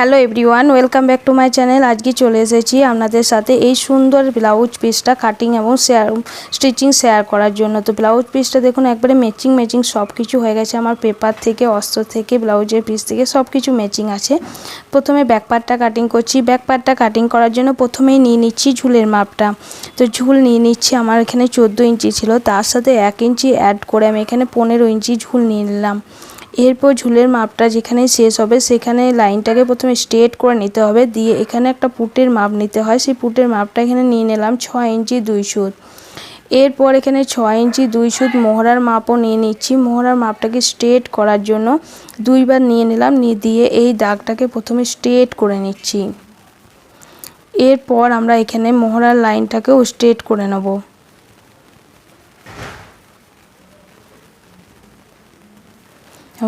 Hello everyone, welcome back to my channel. আজকে চলে এসেছি আপনাদের সাথে এই সুন্দর ব্লাউজ পিসটা কাটিং এবং শেয়ার স্টিচিং শেয়ার করার জন্য। তো ব্লাউজ পিসটা দেখুন, একবারে ম্যাচিং ম্যাচিং সব কিছু হয়ে গেছে। আমার পেপার থেকে, অস্ত্র থেকে, ব্লাউজের পিস থেকে সব কিছু ম্যাচিং আছে। প্রথমে ব্যাক পার্টটা কাটিং করছি। ব্যাক পার্টটা কাটিং করার জন্য প্রথমেই নিয়ে নিচ্ছি ঝুলের মাপটা। তো ঝুল নিয়ে নিচ্ছি, আমার এখানে চোদ্দ ইঞ্চি ছিল। তার সাথে এক ইঞ্চি অ্যাড করে আমি এখানে পনেরো ইঞ্চি ঝুল নিয়ে নিলাম। এরপর ঝুলের মাপটা যেখানে শেষ হবে, সেখানে লাইনটাকে প্রথমে স্ট্রেট করে নিতে হবে। দিয়ে এখানে একটা পুটের মাপ নিতে হয়। সেই পুটের মাপটা এখানে নিয়ে নিলাম ছয় ইঞ্চি দুই সুত। এরপর এখানে ছয় ইঞ্চি দুই সুত মোহরার মাপও নিয়ে নিচ্ছি। মোহরার মাপটাকে স্ট্রেট করার জন্য দুইবার নিয়ে নিলাম। নিয়ে দিয়ে এই দাগটাকে প্রথমে স্ট্রেট করে নিচ্ছি। এরপর আমরা এখানে মোহরার লাইনটাকেও স্ট্রেট করে নেব।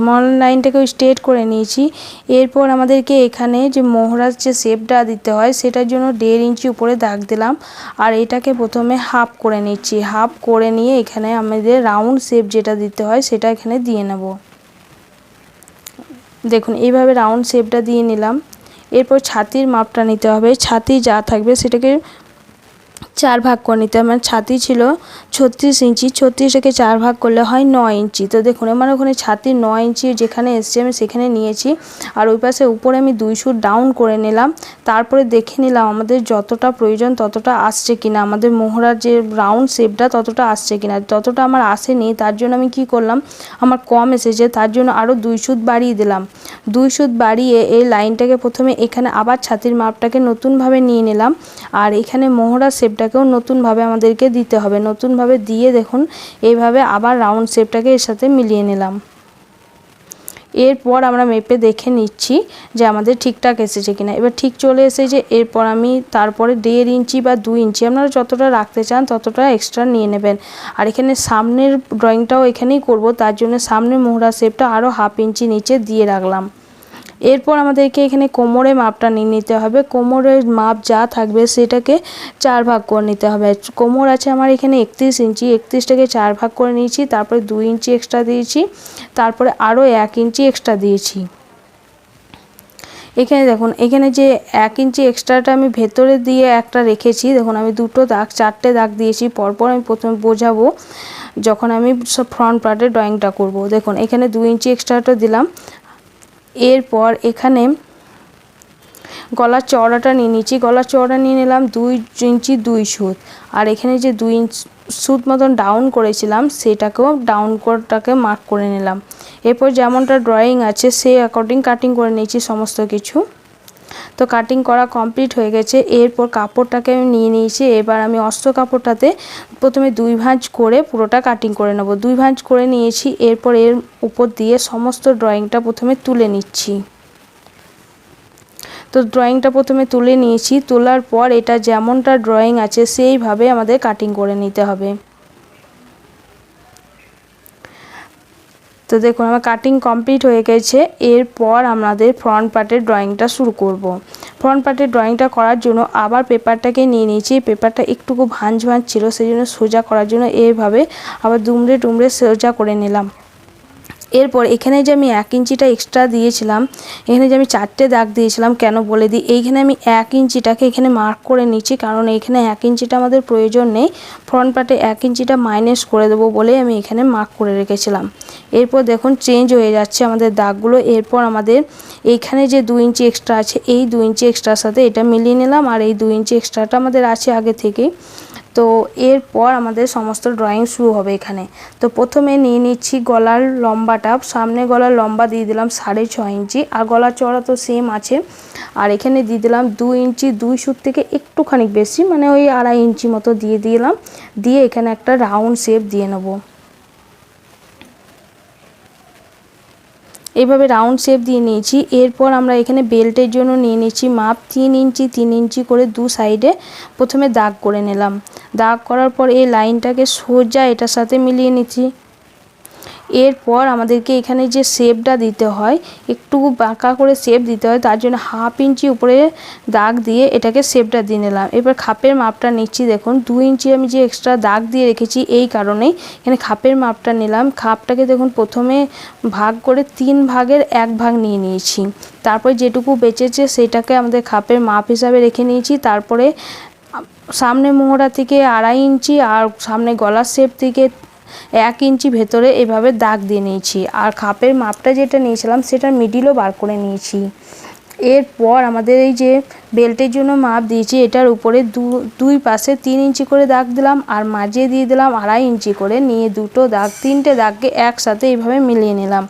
মল লাইনটাকেও স্ট্রেট করে নিয়েছি। এরপর আমাদেরকে এখানে যে মোহরার যে শেপটা দিতে হয়, সেটার জন্য দেড় ইঞ্চি উপরে দাগ দিলাম। আর এটাকে প্রথমে হাফ করে নিচ্ছি। হাফ করে নিয়ে এখানে আমাদের রাউন্ড শেপ যেটা দিতে হয়, সেটা এখানে দিয়ে নেব। দেখুন, এইভাবে রাউন্ড শেপটা দিয়ে নিলাম। এরপর ছাতির মাপটা নিতে হবে। ছাতি যা থাকবে সেটাকে চার ভাগ করে নিতে আমার ছাতি ছিল ছত্রিশ ইঞ্চি ছত্রিশটাকে চার ভাগ করলে হয় নয় ইঞ্চি। তো দেখুন, আমার ওখানে ছাতি নয় ইঞ্চি যেখানে এসছে আমি সেখানে নিয়েছি। আর ওই পাশে উপরে আমি দুই সুট ডাউন করে নিলাম। তারপরে দেখে নিলাম আমাদের যতটা প্রয়োজন ততটা আসছে কিনা। আমাদের মোহরার যে রাউন্ড শেপটা ততটা আসছে কিনা। ততটা আমার আসেনি, তার জন্য আমি কি করলাম? আমার কম এসেছে, তার জন্য আরও দুই সুত বাড়িয়ে দিলাম। দুই সুত বাড়িয়ে এই লাইনটাকে প্রথমে এখানে আবার ছাতির মাপটাকে নতুনভাবে নিয়ে নিলাম। আর এখানে মোহরা শেপটাকেও নতুনভাবে আমাদেরকে দিতে হবে। নতুনভাবে দিয়ে দেখুন, এইভাবে আবার রাউন্ড শেপটাকে এর সাথে মিলিয়ে নিলাম। এরপর আমরা মেপে দেখে নিচ্ছি যে আমাদের ঠিকঠাক এসেছে কিনা। এবার ঠিক চলে এসেছে, এরপর আমি তারপরে দেড় ইঞ্চি বা দুই ইঞ্চি, আপনারা যতটা রাখতে চান ততটা এক্সট্রা নিয়ে নেবেন। আর এখানে সামনের ড্রয়িংটাও এখানেই করব, তার জন্য সামনের মোহরা শেপটা আরও হাফ ইঞ্চি নিচে দিয়ে রাখলাম। এরপর আমাদেরকে এখানে কোমরে মাপটা নিয়ে নিতে হবে। কোমরের মাপ যা থাকবে সেটাকে চার ভাগ করে নিতে হবে। কোমর আছে আমার এখানে একত্রিশ ইঞ্চি। একত্রিশটাকে চার ভাগ করে নিয়েছি, তারপরে দুই ইঞ্চি এক্সট্রা দিয়েছি, তারপরে আরও এক ইঞ্চি এক্সট্রা দিয়েছি। এখানে দেখুন, এখানে যে এক ইঞ্চি এক্সট্রাটা আমি ভেতরে দিয়ে একটা রেখেছি, দেখুন আমি দুটো দাগ, চারটে দাগ দিয়েছি, পরপর আমি প্রথমে বোঝাবো যখন আমি সব ফ্রন্ট পার্টের ড্রয়িংটা করব। দেখুন, এখানে দুই ইঞ্চি এক্সট্রাটা দিলাম এরপর এখানে গলার চওড়াটা নিয়ে নিচ্ছি। গলার চওড়া নিয়ে নিলাম দুই ইঞ্চি দুই সুত। আর এখানে যে দুই ইঞ্চ সুত মতন ডাউন করেছিলাম, সেটাকেও ডাউন করটাকে মার্ক করে নিলাম। এরপর যেমনটা ড্রয়িং আছে সেই অ্যাকর্ডিং কাটিং করে নিয়েছি সমস্ত কিছু। তো কাটিং করা কমপ্লিট হয়ে গেছে। এরপর কাপড়টাকে আমি নিয়ে নিয়েছি। এবার আমি অস্ত্র কাপড়টাতে প্রথমে দুই ভাঁজ করে পুরোটা কাটিং করে নেব। দুই ভাঁজ করে নিয়েছি। এরপর এর উপর দিয়ে সমস্ত ড্রয়িংটা প্রথমে তুলে নিচ্ছি। তো ড্রয়িংটা প্রথমে তুলে নিয়েছি। তোলার পর এটা যেমনটা ড্রয়িং আছে, সেইভাবে আমাদের কাটিং করে নিতে হবে। তো দেখুন, আমার কাটিং কমপ্লিট হয়ে গেছে। এরপর আমাদের ফ্রন্ট পার্টের ড্রয়িংটা শুরু করব। ফ্রন্ট পার্টের ড্রয়িংটা করার জন্য আবার পেপারটাকে নিয়ে নিয়েছি। পেপারটা একটুকু ভাঁজ ভাঁজ ছিল, সেই জন্য সোজা করার জন্য এইভাবে আবার দুমড়ে টুমড়ে সোজা করে নিলাম। এরপর এখানে যে আমি এক ইঞ্চিটা এক্সট্রা দিয়েছিলাম, এখানে যে আমি চারটে দাগ দিয়েছিলাম, কেন বলে দিই? এইখানে আমি এক ইঞ্চিটাকে এখানে মার্ক করে নিচ্ছি, কারণ এখানে এক ইঞ্চিটা আমাদের প্রয়োজন নেই। ফ্রন্ট পার্টে এক ইঞ্চিটা মাইনাস করে দেবো বলে আমি এখানে মার্ক করে রেখেছিলাম। এরপর দেখুন চেঞ্জ হয়ে যাচ্ছে আমাদের দাগগুলো। এরপর আমাদের এইখানে যে দু ইঞ্চি এক্সট্রা আছে, এই দু ইঞ্চি এক্সট্রার সাথে এটা মিলিয়ে নিলাম, আর এই দু ইঞ্চি এক্সট্রাটা আমাদের আছে আগে থেকেই। তো এরপর আমাদের সমস্ত ড্রয়িং শুরু হবে এখানে। তো প্রথমে নিয়ে নিচ্ছি গলার লম্বাটা। সামনে গলার লম্বা দিয়ে দিলাম সাড়ে ছ ইঞ্চি, আর গলার চড়া তো সেম আছে। আর এখানে দিয়ে দিলাম দু ইঞ্চি, দুই সুত থেকে একটুখানি বেশি মানে ওই আড়াই ইঞ্চি মতো দিয়ে দিলাম। দিয়ে এখানে একটা রাউন্ড শেপ দিয়ে নেব। এইভাবে রাউন্ড শেপ দিয়ে নিয়েছি। এরপর আমরা এখানে বেল্টের জন্য নিয়ে নিয়েছি মাপ তিন ইঞ্চি তিন ইঞ্চি করে দু সাইডে প্রথমে দাগ করে নিলাম। দাগ করার পর এই লাইনটাকে সোজা এটার সাথে মিলিয়ে নিচ্ছি। এরপর আমাদেরকে এখানে যে শেপটা দিতে হয়, একটু বাঁকা করে শেপ দিতে হয়, তার জন্য হাফ ইঞ্চি উপরে দাগ দিয়ে এটাকে শেপটা দিয়ে নিলাম। এবার খাপের মাপটা নিচ্ছি, দেখুন, দু ইঞ্চি আমি যে এক্সট্রা দাগ দিয়ে রেখেছি এই কারণেই এখানে খাপের মাপটা নিলাম। খাপটাকে দেখুন, প্রথমে ভাগ করে তিন ভাগের এক ভাগ নিয়ে নিয়েছি। তারপরে যেটুকু বেঁচেছে সেটাকে আমাদের খাপের মাপ হিসাবে রেখে নিয়েছি। তারপরে সামনে মোহরা থেকে আড়াই ইঞ্চি আর সামনে গলার শেপ থেকে এক ইঞ্চি ভেতরে এভাবে দাগ দিয়ে নিয়েছি। আর খাপের মাপটা যেটা নিয়েছিলাম, সেটা মিডিলও বার করে নিয়েছি। এরপর আমাদের এই যে বেল্টের জন্য মাপ দিয়েছি, এটার উপরে দুই পাশে তিন ইঞ্চি করে দাগ দিলাম আর মাঝে দিয়ে দিলাম আড়াই ইঞ্চি করে। নিয়ে দুটো দাগ, তিনটে দাগকে একসাথে এইভাবে মিলিয়ে নিলাম।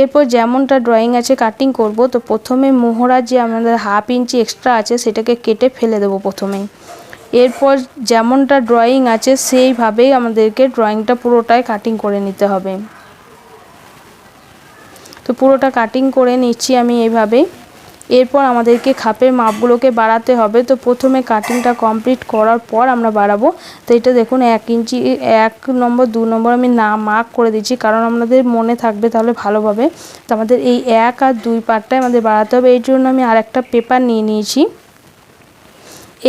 এরপর যেমনটা ড্রয়িং আছে কাটিং করব, তো প্রথমে মোহরা যে আমাদের হাফ ইঞ্চি এক্সট্রা আছে, সেটাকে কেটে ফেলে দেবো প্রথমেই এরপর যেমনটা ড্রয়িং আছে, সেইভাবেই আমাদেরকে ড্রয়িংটা পুরোটাই কাটিং করে নিতে হবে। তো পুরোটা কাটিং করে নিচ্ছি আমি এইভাবেই। এরপর আমাদেরকে খাপের মাপগুলোকে বাড়াতে হবে। তো প্রথমে কাটিংটা কমপ্লিট করার পর আমরা বাড়াবো। তো এটা দেখুন, এক ইঞ্চি, এক নম্বর, দু নম্বর আমি না মার্ক করে দিচ্ছি, কারণ আমাদের মনে থাকবে তাহলে ভালোভাবে। তো আমাদের এই এক আর দুই পার্টটাই আমাদের বাড়াতে হবে। এই জন্য আমি আর একটা পেপার নিয়ে নিয়েছি।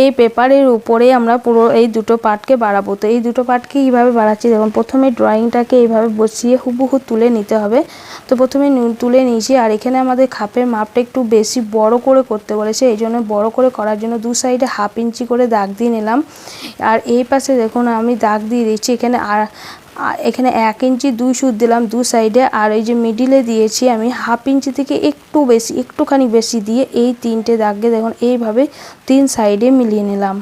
এই পেপারের উপরে আমরা পুরো এই দুটো পার্টকে বাড়াবো। তো এই দুটো পার্টকে এইভাবে বাড়াচ্ছি, দেখুন, প্রথমে ড্রয়িংটাকে এইভাবে বসিয়ে হুবহু তুলে নিতে হবে। তো প্রথমে তুলে নিয়েছি, আর এখানে আমাদের খাপের মাপটা একটু বেশি বড় করে করতে বলেছে, এই জন্য বড়ো করে করার জন্য দু সাইডে হাফ ইঞ্চি করে দাগ দিয়ে নিলাম। আর এই পাশে দেখুন, আমি দাগ দিয়ে দিচ্ছি, এখানে আর এখানে এক ইঞ্চি, দুই সুদ দিলাম দু সাইডে আর এই যে মিডিলে দিয়েছি আমি হাফ ইঞ্চি থেকে একটু বেশি, একটুখানি বেশি দিয়ে এই তিনটে দাগকে দেখুন, এইভাবে তিন সাইডে মিলিয়ে নিলাম।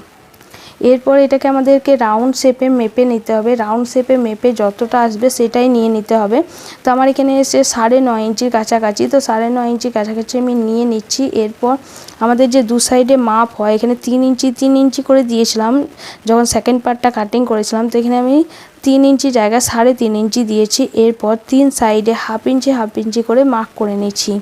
এরপর এটাকে আমাদেরকে রাউন্ড শেপে মেপে নিতে হবে। রাউন্ড শেপে মেপে যতটা আসবে সেটাই নিয়ে নিতে হবে। তো আমার এখানে এসে সাড়ে নয় ইঞ্চির কাছাকাছি, তো সাড়ে নয় ইঞ্চির কাছাকাছি আমি নিয়ে নিচ্ছি। এরপর আমাদের যে দু সাইডে মাপ হয়, এখানে তিন ইঞ্চি তিন ইঞ্চি করে দিয়েছিলাম। যখন সেকেন্ড পার্টটা কাটিং করেছিলাম, তো এখানে আমি তিন ইঞ্চি জায়গায় সাড়ে তিন ইঞ্চি দিয়েছি। এরপর তিন সাইডে হাফ ইঞ্চি হাফ ইঞ্চি করে মার্ক করে নিচ্ছি।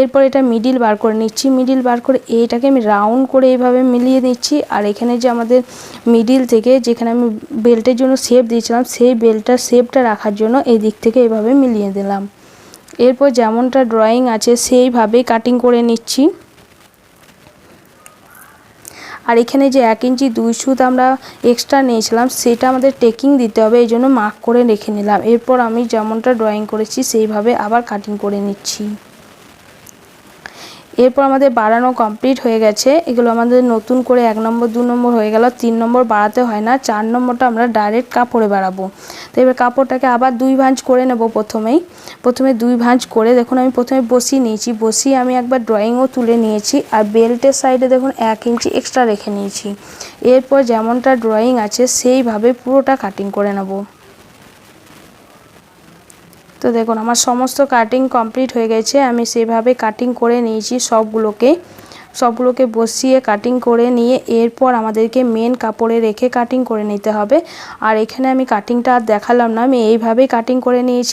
এরপর এটা মিডিল বার করে নিচ্ছি। মিডিল বার করে এইটাকে আমি রাউন্ড করে এইভাবে মিলিয়ে নিচ্ছি। আর এখানে যে আমাদের মিডিল থেকে যেখানে আমি বেল্টের জন্য শেপ দিয়েছিলাম, সেই বেল্টটার শেপটা রাখার জন্য এই দিক থেকে এইভাবে মিলিয়ে দিলাম। এরপর যেমনটা ড্রয়িং আছে, সেইভাবেই কাটিং করে নিচ্ছি। আর এখানে যে এক ইঞ্চি দুই সুত আমরা এক্সট্রা নিয়েছিলাম, সেটা আমাদের টেকিং দিতে হবে এই জন্য মার্ক করে রেখে নিলাম। এরপর আমি যেমনটা ড্রয়িং করেছি, সেইভাবে আবার কাটিং করে নিচ্ছি। এরপর আমাদের বাড়ানো কমপ্লিট হয়ে গেছে। এগুলো আমাদের নতুন করে এক নম্বর, দু নম্বর হয়ে গেল। তিন নম্বর বাড়াতে হয় না, চার নম্বরটা আমরা ডাইরেক্ট কাপড়ে বাড়াবো। তো এবার কাপড়টাকে আবার দুই ভাঁজ করে নেব প্রথমেই। প্রথমে দুই ভাঁজ করে দেখুন, আমি প্রথমে বসিয়ে নিয়েছি। বসিয়ে আমি একবার ড্রয়িংও তুলে নিয়েছি আর বেল্টের সাইডে দেখুন, এক ইঞ্চি এক্সট্রা রেখে নিয়েছি। এরপর যেমনটা ড্রয়িং আছে, সেইভাবে পুরোটা কাটিং করে নেব। তো দেখুন, আমার সমস্ত কাটিং কমপ্লিট হয়ে গেছে। আমি সেভাবে কাটিং করে নিয়েছি সবগুলোকে। সবগুলোকে বসিয়ে কাটিং করে নিয়ে এরপর আমাদেরকে মেন কাপড়ে রেখে কাটিং করে নিতে হবে। আর এখানে আমি কাটিংটা আর দেখালাম না, আমি এইভাবেই কাটিং করে নিয়েছি।